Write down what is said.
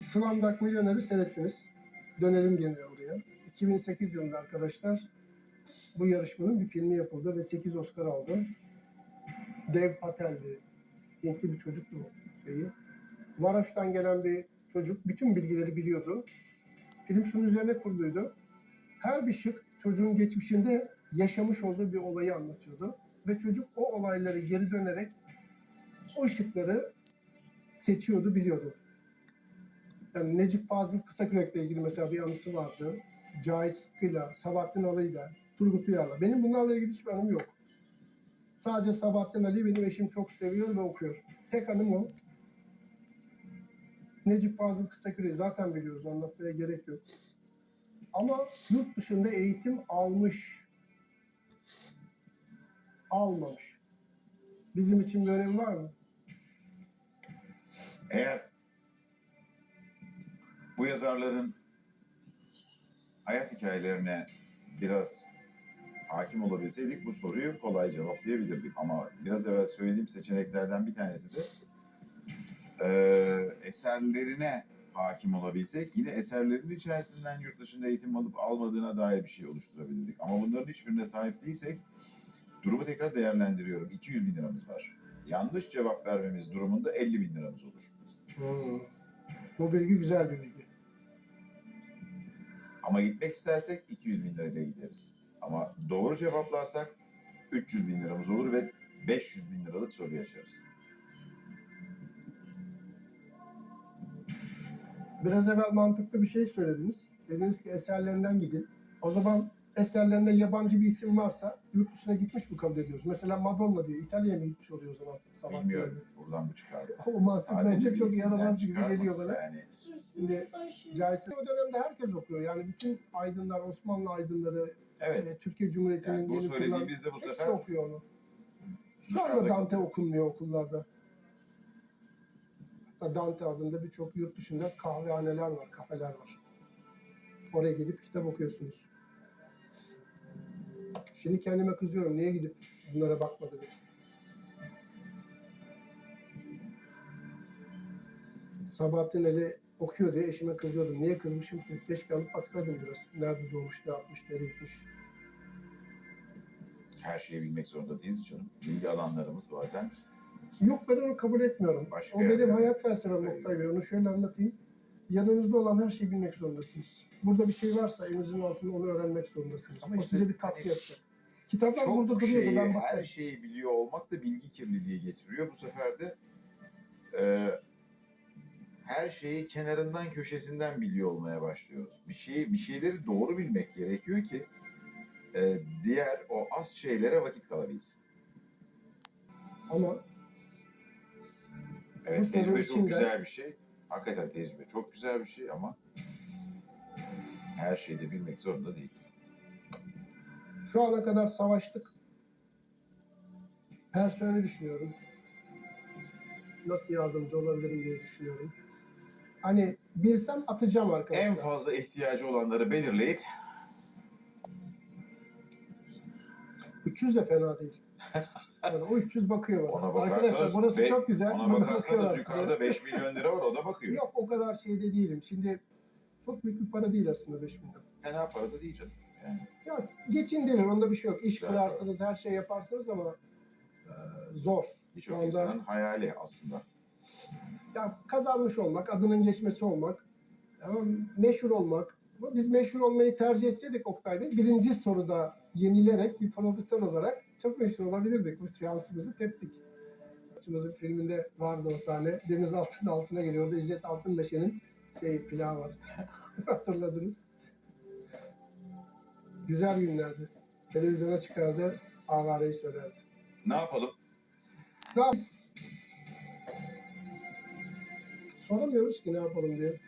Slumdog Millionaire'i seyrettiniz. Dönelim gene oraya. 2008 yılında arkadaşlar bu yarışmanın bir filmi yapıldı ve 8 Oscar aldı. Dev Patel'di. Hintli bir çocuktu şeyi. Varaş'tan gelen bir çocuk bütün bilgileri biliyordu. Film şunun üzerine kuruluydu. Her bir şık çocuğun geçmişinde yaşamış olduğu bir olayı anlatıyordu. Ve çocuk o olayları geri dönerek o şıkları seçiyordu, biliyordu. Yani Necip Fazıl Kısakürek'le ilgili mesela bir anısı vardı. Cahit Sıtkı'yla, Sabahattin Ali'yle, Turgut Uyar'la. Benim bunlarla ilgili hiçbir anım yok. Sadece Sabahattin Ali benim eşim çok seviyor ve okuyor. Tek anım o. Necip Fazıl Kısakürek'i zaten biliyoruz, anlatmaya gerek yok. Ama yurt dışında eğitim almış, almamış. Bizim için bir önemi var mı? Eğer bu yazarların hayat hikayelerine biraz hakim olabilseydik bu soruyu kolay cevaplayabilirdik. Ama biraz evvel söylediğim seçeneklerden bir tanesi de eee, eserlerine hakim olabilsek yine eserlerin içerisinden yurt dışında eğitim alıp almadığına dair bir şey oluşturabilirdik. Ama bunların hiçbirine sahip değilsek durumu tekrar değerlendiriyorum. 200 bin liramız var. Yanlış cevap vermemiz durumunda 50 bin liramız olur. Hmm. Bu bilgi güzel bir bilgi. Ama gitmek istersek 200 bin lirayla gideriz. Ama doğru cevaplarsak 300 bin liramız olur ve 500 bin liralık soru yaşarız. Biraz evvel mantıklı bir şey söylediniz. Dediniz ki eserlerinden gidin. O zaman eserlerinde yabancı bir isim varsa yurt dışına gitmiş mi kabul ediyoruz? Mesela Madonna diyor. İtalya'ya mı gitmiş oluyor o zaman? Sabah Bilmiyorum. Buradan bu çıkardı. O mantık bence çok yaramaz gibi geliyor bana. Yani Şimdi Caizse o dönemde herkes okuyor. Yani bütün aydınlar, Osmanlı aydınları, evet. e, Türkiye Cumhuriyeti'nin Yani yeni kurulan hepsi sefer okuyor onu. Şu anda Dante okunmuyor okullarda. Hatta Dante adında birçok yurt dışında kahvehaneler var, kafeler var. Oraya gidip kitap okuyorsunuz. Şimdi kendime kızıyorum. Niye gidip bunlara bakmadım hiç? Sabahattin Ali okuyor diye eşime kızıyordum. Niye kızmışım ki? Keşke alıp baksaydım biraz. Nerede doğmuş, ne yapmış, nereye gitmiş. her şeyi bilmek zorunda değiliz canım. Bilgi alanlarımız bazen Yok ben onu kabul etmiyorum. Başka o benim hayat felsefem. Oktay Bey. Onu şöyle anlatayım. Yanınızda olan her şeyi bilmek zorundasınız. Burada bir şey varsa elinizin altında onu öğrenmek zorundasınız. Ama o işte size bir katkı yapacak. Kitaplar çok burada duruyordu. şeyi, Ben her şeyi biliyor olmak da bilgi kirliliği getiriyor. Bu sefer de e, her şeyi kenarından köşesinden biliyor olmaya başlıyoruz. Bir şeyi bir şeyleri doğru bilmek gerekiyor ki e, diğer o az şeylere vakit kalabilsin. Ama Evet sorun tecrübe çok içinde- güzel bir şey. Hakikaten tecrübe çok güzel bir şey ama her şeyi de bilmek zorunda değiliz. Şu ana kadar savaştık. Personeli düşünüyorum. Nasıl yardımcı olabilirim diye düşünüyorum. Hani bilsem atacağım arkadaşlar. En fazla ihtiyacı olanları belirleyip 300 de fena değil. Yani o 300 bakıyor bana. Ona bakarsanız Arkadaşlar burası be- çok güzel. ona Burada bakarsanız size. yukarıda 5 milyon lira var o da bakıyor. Yok o kadar şeyde değilim. Şimdi çok büyük bir para değil aslında 5 milyon. Fena para da değil canım. Yani Ya geçindirir onda bir şey yok. İş Güzel kurarsınız, her şey yaparsınız ama e, zor. Birçok insanın hayali aslında. ya kazanmış olmak, adının geçmesi olmak, ama meşhur olmak. Ama biz meşhur olmayı tercih etseydik Oktay Bey, birinci soruda yenilerek bir profesör olarak çok meşhur olabilirdik. Bu şansımızı teptik. Başımızın filminde vardı o sahne. Deniz altının altına geliyor. Orada İzzet Altınmeşe'nin şey plağı var. Hatırladınız. Güzel günlerdi. Televizyona çıkardı, avareyi söylerdi. Ne yapalım? Ne yap- Soramıyoruz ki ne yapalım diye.